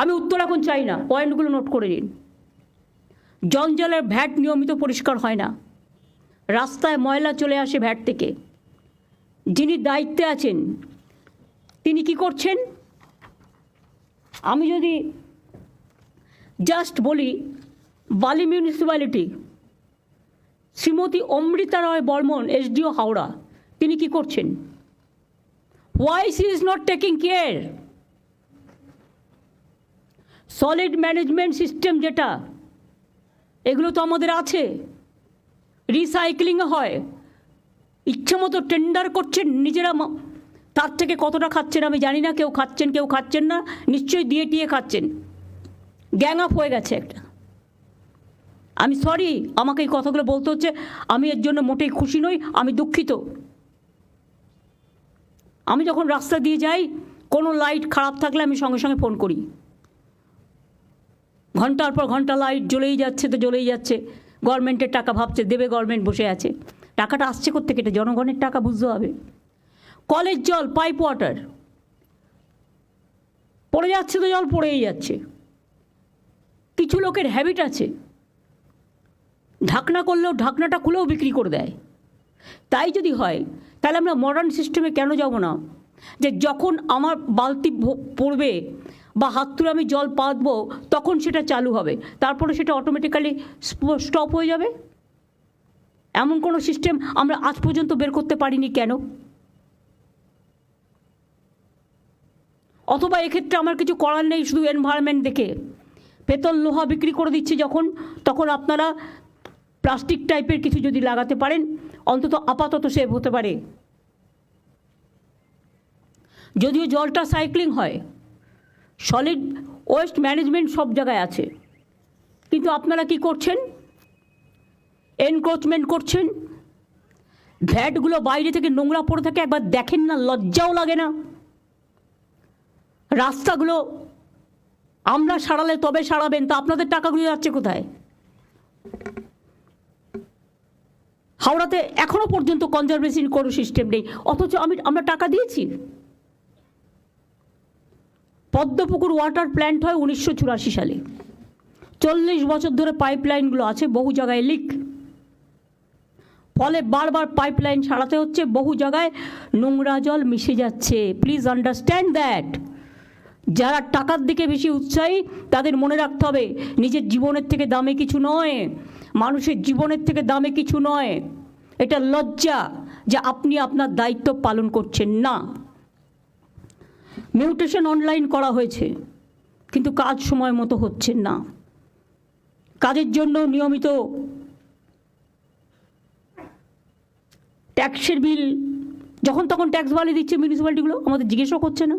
আমি উত্তর এখন চাই না, পয়েন্টগুলো নোট করে নিন। জঞ্জালের ভ্যাট নিয়মিত পরিষ্কার হয় না। রাস্তায় ময়লা চলে আসে ভ্যাট থেকে। যিনি দায়িত্বে আছেন, তিনি কি করছেন? আমি যদি জাস্ট বলি, বালি মিউনিসিপ্যালিটি শ্রীমতী অমৃতা রয় বর্মন, এসডিও হাওড়া, তিনি কি করছেন? Why she is not taking care solid management system যেটা, এগুলো তো আমাদের আছে। রিসাইক্লিং হয়। ইচ্ছে মতো টেন্ডার করছেন, নিজেরা তার থেকে কতটা খাচ্ছেন আমি জানি না, কেউ খাচ্ছেন কেউ খাচ্ছেন না, নিশ্চয়ই দিয়ে টিয়ে খাচ্ছেন। গ্যাং আপ হয়ে গেছে একটা। আমি সরি আমাকে এই কথাগুলো বলতে হচ্ছে, আমি এর জন্য মোটেই খুশি নই, আমি দুঃখিত। আমি যখন রাস্তা দিয়ে যাই, কোনো লাইট খারাপ থাকলে আমি সঙ্গে সঙ্গে ফোন করি। ঘণ্টার পর ঘণ্টা লাইট জ্বলেই যাচ্ছে, তো জ্বলেই যাচ্ছে। গভর্নমেন্টের টাকা ভাবছে, দেবে গভর্নমেন্ট বসে আছে। টাকাটা আসছে কোথেকে এটা জনগণের টাকা, বুঝতে হবে। কলের জল পাইপ ওয়াটার পড়ে যাচ্ছে তো জল, পড়েই যাচ্ছে। কিছু লোকের হ্যাবিট আছে। ঢাকনা করলেও ঢাকনাটা খুলেও বিক্রি করে দেয়। তাই যদি হয়, তাহলে আমরা মডার্ন সিস্টেমে কেন যাব না? যে যখন আমার বালতি পড়বে বা হাত তুলে আমি জল পাতবো, তখন সেটা চালু হবে। তারপরে সেটা অটোমেটিক্যালি স্টপ হয়ে যাবে। এমন কোনো সিস্টেম আমরা আজ পর্যন্ত বের করতে পারিনি কেন? অথবা এক্ষেত্রে আমার কিছু করার নেই শুধু এনভায়রনমেন্ট দেখে। পেতল লোহা বিক্রি করে দিচ্ছে যখন, তখন আপনারা প্লাস্টিক টাইপের কিছু যদি লাগাতে পারেন, অন্তত আপাতত সেভ হতে পারে। যদিও জলটা সাইক্লিং হয় সলিড ওয়েস্ট ম্যানেজমেন্ট সব জায়গায় আছে। কিন্তু আপনারা কি করছেন? এনক্রোচমেন্ট করছেন। ভ্যাটগুলো বাইরে থেকে নোংরা পড়ে থাকে, একবার দেখেন না, লজ্জাও লাগে না। রাস্তাগুলো আমরা সারালে তবে সারাবেন, তা আপনাদের টাকাগুলো যাচ্ছে কোথায়? হাওড়াতে এখনও পর্যন্ত কনজারভেশন কোনো সিস্টেম নেই, অথচ আমি, আমরা টাকা দিয়েছি। পদ্মপুকুর ওয়াটার প্ল্যান্ট হয় উনিশশো চুরাশি সালে। চল্লিশ বছর ধরে পাইপলাইনগুলো আছে, বহু জায়গায় লিক। ফলে বারবার পাইপলাইন সারাতে হচ্ছে, বহু জায়গায় নোংরা জল মিশে যাচ্ছে। প্লিজ আন্ডারস্ট্যান্ড দ্যাট যারা টাকার দিকে বেশি উৎসাহী, তাদের মনে রাখতে হবে, নিজের জীবনের থেকে দামে কিছু নয়। মানুষের জীবনের থেকে দামে কিছু নয়। এটা লজ্জা যে আপনি আপনার দায়িত্ব পালন করছেন না। মিউটেশন অনলাইন করা হয়েছে, কিন্তু কাজ সময় মতো হচ্ছে না। কাজের জন্য নিয়মিত ট্যাক্সের বিল যখন তখন ট্যাক্স বাড়িয়ে দিচ্ছে মিউনিসিপ্যালিটিগুলো আমাদের জিজ্ঞেসও করছে না।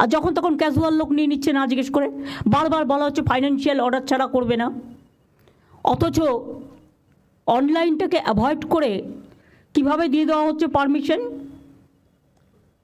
আর যখন তখন ক্যাজুয়াল লোক নিয়ে নিচ্ছে না জিজ্ঞেস করে, বারবার বলা হচ্ছে ফাইন্যান্সিয়াল অর্ডার ছাড়া করবে না। অথচ অনলাইনটাকে অ্যাভয়েড করে কীভাবে দিয়ে দেওয়া হচ্ছে পারমিশন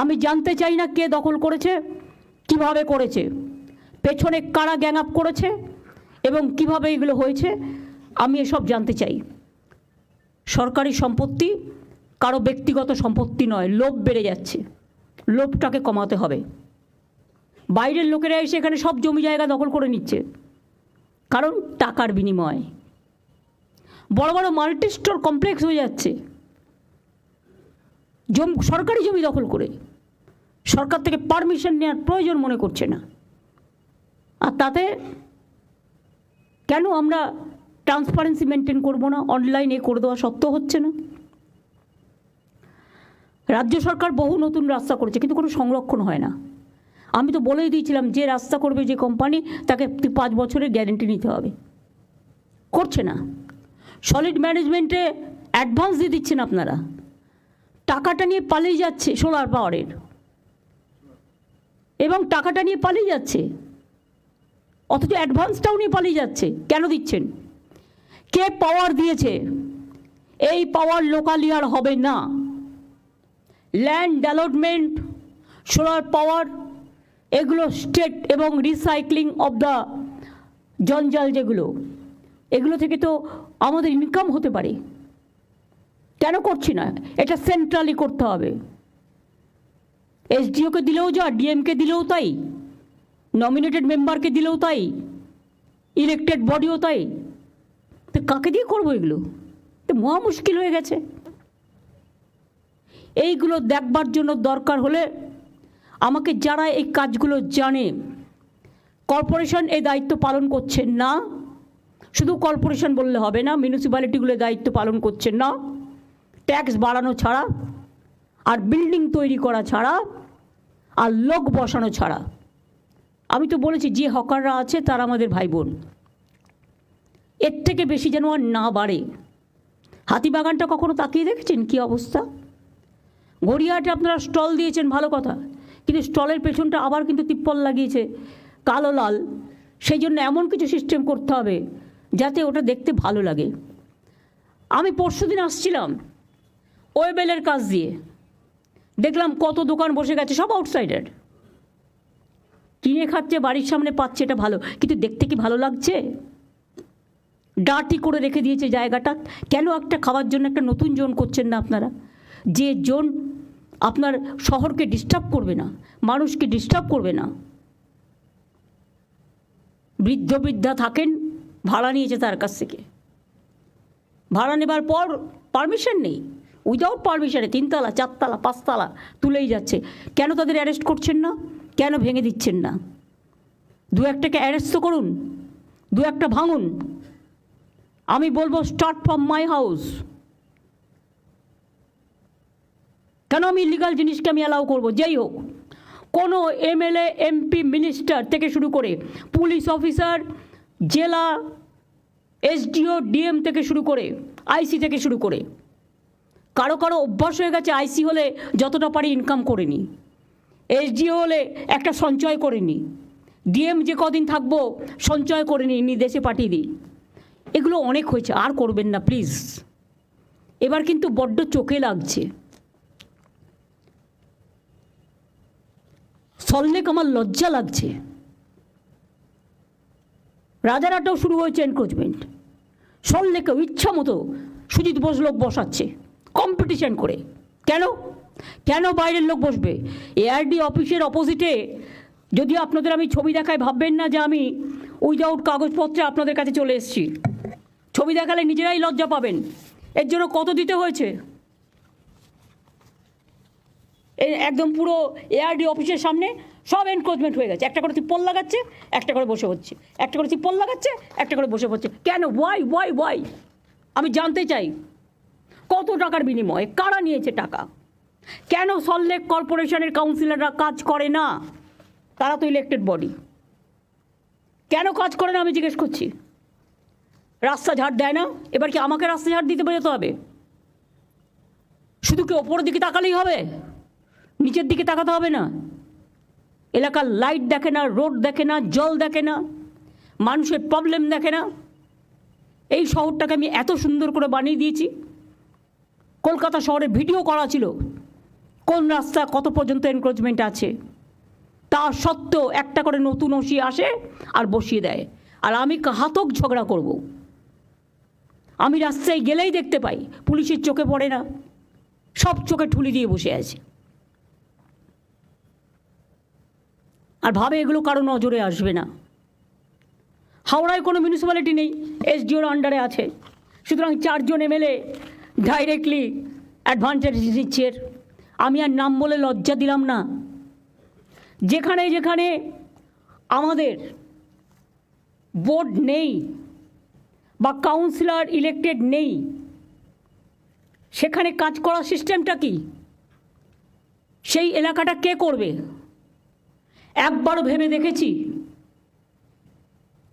আমি জানতে চাই না কে দখল করেছে, কীভাবে করেছে, পেছনে কারা গ্যাং আপ করেছে এবং কীভাবে এগুলো হয়েছে, আমি এসব জানতে চাই। সরকারি সম্পত্তি কারও ব্যক্তিগত সম্পত্তি নয়, লোভ বেড়ে যাচ্ছে, লোভটাকে কমাতে হবে। বাইরের লোকেরা এসে এখানে সব জমি জায়গা দখল করে নিচ্ছে, কারণ টাকার বিনিময়। বড় বড় মাল্টি স্টোর কমপ্লেক্স হয়ে যাচ্ছে। জম, সরকারি জমি দখল করে। সরকার থেকে পারমিশন নেওয়ার প্রয়োজন মনে করছে না। আর তাতে কেন আমরা ট্রান্সপারেন্সি মেনটেন করব না? অনলাইনে করে দেওয়া সত্ত্বেও হচ্ছে না। রাজ্য সরকার বহু নতুন রাস্তা করেছে, কিন্তু কোনো সংরক্ষণ হয় না। আমি তো বলেই দিয়েছিলাম, যে রাস্তা করবে যে কোম্পানি তাকে পাঁচ বছরের গ্যারেন্টি নিতে হবে। করছে না। সলিড ম্যানেজমেন্টে অ্যাডভান্স দিয়ে দিচ্ছেন আপনারা। টাকাটা নিয়ে পালিয়ে যাচ্ছে সোলার পাওয়ারের এবং টাকাটা নিয়ে পালিয়ে যাচ্ছে। অথচ অ্যাডভান্সটাও নিয়ে পালিয়ে যাচ্ছে। কেন দিচ্ছেন? কে পাওয়ার দিয়েছে? এই পাওয়ার লোকালি আর হবে না। ল্যান্ড ডেভেলপমেন্ট সোলার পাওয়ার এগুলো স্টেট এবং রিসাইক্লিং অফ দ্য জঞ্জাল যেগুলো, এগুলো থেকে তো আমাদের ইনকাম হতে পারে। কেন করছি না? এটা সেন্ট্রালি করতে হবে। এসডিওকে দিলেও যা ডিএমকে দিলেও তাই। নমিনেটেড মেম্বারকে দিলেও তাই। ইলেকটেড বডিও তাই। তো কাকে দিয়ে করব এগুলো? তো মহা মুশকিল হয়ে গেছে। এইগুলো দেখবার জন্য দরকার হলে আমাকে যারা এই কাজগুলো জানে, কর্পোরেশন এই দায়িত্ব পালন করছেন না, শুধু কর্পোরেশন বললে হবে না মিউনিসিপ্যালিটিগুলো দায়িত্ব পালন করছেন না ট্যাক্স বাড়ানো ছাড়া, আর বিল্ডিং তৈরি করা ছাড়া, আর লোক বসানো ছাড়া। আমি তো বলেছি, যে হকাররা আছে তারা আমাদের ভাই বোন এর থেকে বেশি যেন আর না বাড়ে। হাতিবাগানটা কখনো তাকিয়ে দেখেছেন কি অবস্থা? গড়িয়াহাটে আপনারা স্টল দিয়েছেন, ভালো কথা। কিন্তু স্টলের পেছনটা আবার কিন্তু তিপ্পল লাগিয়েছে, কালো লাল। সেই জন্য এমন কিছু সিস্টেম করতে হবে, যাতে ওটা দেখতে ভালো লাগে। আমি পরশু দিন আসছিলাম। ওয়েবেলের কাজ দিয়ে। দেখলাম কত দোকান বসে গেছে, সব আউটসাইডার কিনে খাচ্ছে, বাড়ির সামনে পাচ্ছে, এটা ভালো। কিন্তু দেখতে কি ভালো লাগছে? ডার্টি করে রেখে দিয়েছে জায়গাটা। কেন একটা খাওয়ার জন্য একটা নতুন জোন করছেন না আপনারা? যে জোন আপনার শহরকে ডিস্টার্ব করবে না, মানুষকে ডিস্টার্ব করবে না। বৃদ্ধ বৃদ্ধা থাকেন, ভাড়া নিয়েছে তার কাছ থেকে। ভাড়া নেবার পর পারমিশন নেই। উইদাউট পারমিশনে তিনতলা, চারতলা, পাঁচতলা তুলেই যাচ্ছে। কেন তাদের অ্যারেস্ট করছেন না? কেন ভেঙে দিচ্ছেন না? দু একটাকে অ্যারেস্ট তো করুন, দু একটা ভাঙুন। আমি বলব স্টার্ট ফ্রম মাই হাউস কেন আমি ইলিগাল জিনিসকে আমি অ্যালাউ করব? যেই হোক, কোনো এমএলএ এমপি মিনিস্টার থেকে শুরু করে পুলিশ অফিসার জেলা এসডিও ডিএম থেকে শুরু করে আইসি থেকে শুরু করে কারও কারও অভ্যাস হয়ে গেছে আইসি হলে যতটা পারি ইনকাম করে নি এসডিও হলে একটা সঞ্চয় করে নি ডিএম যে কদিন থাকব, সঞ্চয় করে নিই নি দেশে পাঠিয়ে দিই। এগুলো অনেক হয়েছে, আর করবেন না প্লিজ এবার কিন্তু বড্ড চোখে লাগছে। সল্লেক আমার লজ্জা লাগছে। রাজারাটাও শুরু হয়েছে এনক্রোচমেন্ট সল্লেকেও ইচ্ছা মতো সুজিত বোস লোক বসাচ্ছে। কম্পিটিশন করে। কেন? কেন বাইরের লোক বসবে? এআরডি অফিসের অপোজিটে যদি আপনাদের আমি ছবি দেখায় ভাববেন না যে আমি উইদাউট কাগজপত্রে আপনাদের কাছে চলে এসেছি। ছবি দেখালে নিজেরাই লজ্জা পাবেন। এর জন্য কত দিতে হয়েছে? একদম পুরো এআরডি অফিসের সামনে সব এনক্রোচমেন্ট হয়ে গেছে। একটা করে তিপ্পল লাগাচ্ছে, একটা করে বসে হচ্ছে। একটা করে তিপ্পল লাগাচ্ছে, একটা করে বসে হচ্ছে। কেন? ওয়াই ওয়াই ওয়াই আমি জানতে চাই। কত টাকার বিনিময়ে? কারা নিয়েছে টাকা? কেন সল্লেক কর্পোরেশনের কাউন্সিলররা কাজ করে না? তারা তো ইলেক্টেড বডি কেন কাজ করে না আমি জিজ্ঞেস করছি? রাস্তা ঝাড় দেয় না? এবার কি আমাকে রাস্তা ঝাড় দিতে যেতে হবে? শুধু কি ওপরের দিকে তাকালেই হবে? নিচের দিকে তাকাতে হবে না? এলাকার লাইট দেখে না রোড দেখে না, জল দেখে না, মানুষের প্রবলেম দেখে না। এই শহরটাকে আমি এত সুন্দর করে বানিয়ে দিয়েছি। কলকাতা শহরে ভিডিও করা ছিল। কোন রাস্তা কত পর্যন্ত এনক্রোচমেন্ট আছে? তা সত্ত্বেও একটা করে নতুন ওসি আসে আর বসিয়ে দেয়। আর আমি ঘাতক ঝগড়া করব। আমি রাস্তায় গেলেই দেখতে পাই, পুলিশের চোখে পড়ে না। সব চোখে ঠুলি দিয়ে বসে আছে। আর ভাবে এগুলো কারও নজরে আসবে না। হাওড়ায় কোনো মিউনিসিপ্যালিটি নেই এসডিওর আন্ডারে আছে। সুতরাং চারজন এমএলএ ডাইরেক্টলি অ্যাডভান্টেজ নিচ্ছে আমি আর নাম বলে লজ্জা দিলাম না। যেখানে যেখানে আমাদের বোর্ড নেই বা কাউন্সিলর ইলেক্টেড নেই, সেখানে কাজ করার সিস্টেমটা কি? সেই এলাকাটা কে করবে? একবারও ভেবে দেখেছি।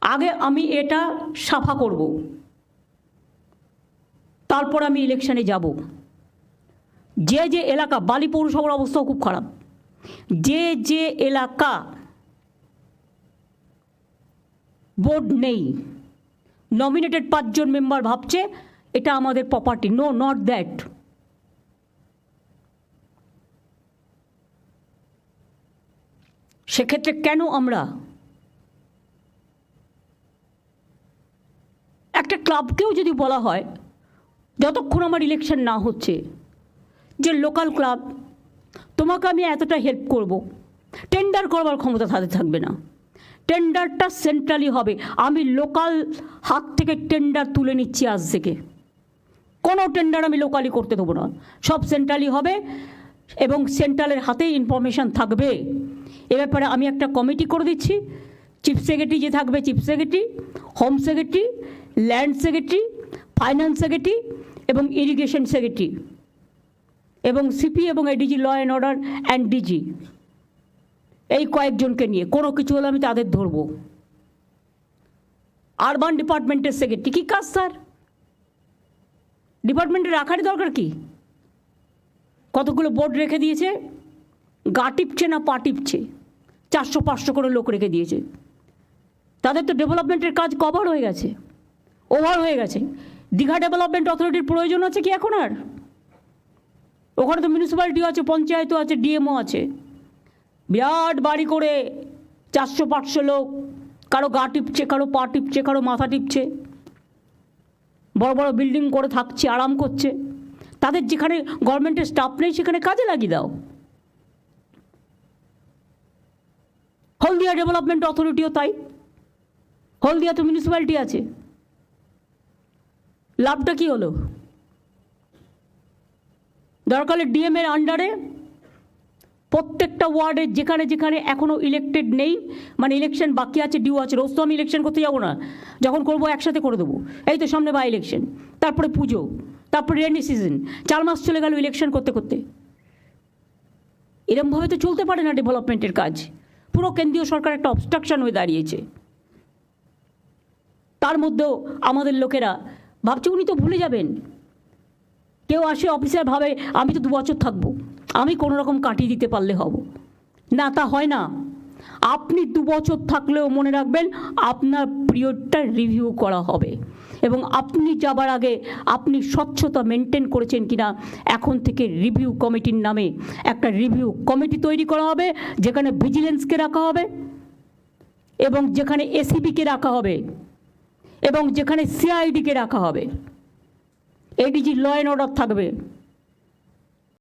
আগে আমি এটা সাফা করব। তারপর আমি ইলেকশনে যাব। যে যে এলাকা, বালি পৌরসভার অবস্থাও খুব খারাপ। যে যে এলাকা বোর্ড নেই নমিনেটেড পাঁচজন মেম্বার ভাবছে, এটা আমাদের প্রপার্টি নো নট দ্যাট সেক্ষেত্রে কেন আমরা একটা ক্লাবকেও যদি বলা হয় যতক্ষণ আমার ইলেকশন না হচ্ছে, যে লোকাল ক্লাব তোমাকে আমি এতটা হেল্প করব। টেন্ডার করবার ক্ষমতা তাদের থাকবে না। টেন্ডারটা সেন্ট্রালি হবে। আমি লোকাল হাত থেকে টেন্ডার তুলে নিচ্ছি আজ থেকে। কোনো টেন্ডার আমি লোকালি করতে দেবো না। সব সেন্ট্রালি হবে এবং সেন্ট্রালের হাতেই ইনফরমেশান থাকবে। এ ব্যাপারে আমি একটা কমিটি করে দিচ্ছি। চিফ সেক্রেটারি যে থাকবে chief secretary home secretary land secretary finance secretary এবং ইরিগেশন সেক্রেটারি এবং সিপি এবং ADG law and order and DG এই কয়েকজনকে নিয়ে, কোনো কিছু হলে আমি তাদের ধরবো। আরবান ডিপার্টমেন্টের সেক্রেটারি কী কাজ স্যার? ডিপার্টমেন্টে রাখারই দরকার কি? কতগুলো বোর্ড রেখে দিয়েছে? গা টিপছে না পা টিপছে? চারশো পাঁচশো করে লোক রেখে দিয়েছে। তাদের তো ডেভেলপমেন্টের কাজ কভার হয়ে গেছে। ওভার হয়ে গেছে। দীঘা ডেভেলপমেন্ট অথরিটির প্রয়োজন আছে কি এখন আর? ওখানে তো মিউনিসিপ্যালিটিও আছে, পঞ্চায়েতও আছে ডিএমও আছে। বিরাট বাড়ি করে চারশো পাঁচশো লোক, কারও গা টিপছে, কারও পা টিপছে, কারও মাথা টিপছে। বড় বড় বিল্ডিং করে থাকছে, আরাম করছে। তাদের যেখানে গভর্নমেন্টের স্টাফ নেই, সেখানে কাজে লাগিয়ে দাও। হলদিয়া ডেভেলপমেন্ট অথরিটিও তাই। হলদিয়া তো মিউনিসিপ্যালিটি আছে। লাভটা কি হলো? দরকার ডিএম এর আন্ডারে প্রত্যেকটা ওয়ার্ডে যেখানে যেখানে এখনও ইলেক্টেড নেই মানে ইলেকশন বাকি আছে ডিউ আছে, রোজ তো আমি ইলেকশন করতে যাব না। যখন করব একসাথে করে দেবো। এই তো সামনে বা ইলেকশন তারপরে পুজো, তারপরে রেনি সিজন চার মাস চলে গেল ইলেকশন করতে করতে। এরমভাবে তো চলতে পারে না ডেভেলপমেন্টের কাজ। পুরো কেন্দ্রীয় সরকার একটা অবস্ট্রাকশন হয়ে দাঁড়িয়েছে। তার মধ্যেও আমাদের লোকেরা ভাবছে উনি তো ভুলে যাবেন। কেউ আসে অফিসার ভাবে, আমি তো দু বছর থাকব, আমি কোনো রকম কাটিয়ে দিতে পারলে হব। না, তা হয় না। আপনি দু বছর থাকলেও মনে রাখবেন, আপনার পিরিয়ডটা রিভিউ করা হবে। এবং আপনি যাবার আগে আপনি স্বচ্ছতা মেনটেন করেছেন কিনা, এখন থেকে রিভিউ কমিটির নামে একটা রিভিউ কমিটি তৈরি করা হবে, যেখানে ভিজিলেন্সকে রাখা হবে এবং যেখানে এসিবিকে রাখা হবে। এবং যেখানে সিআইডিকে রাখা হবে এডিজি ল অ্যান্ড অর্ডার থাকবে।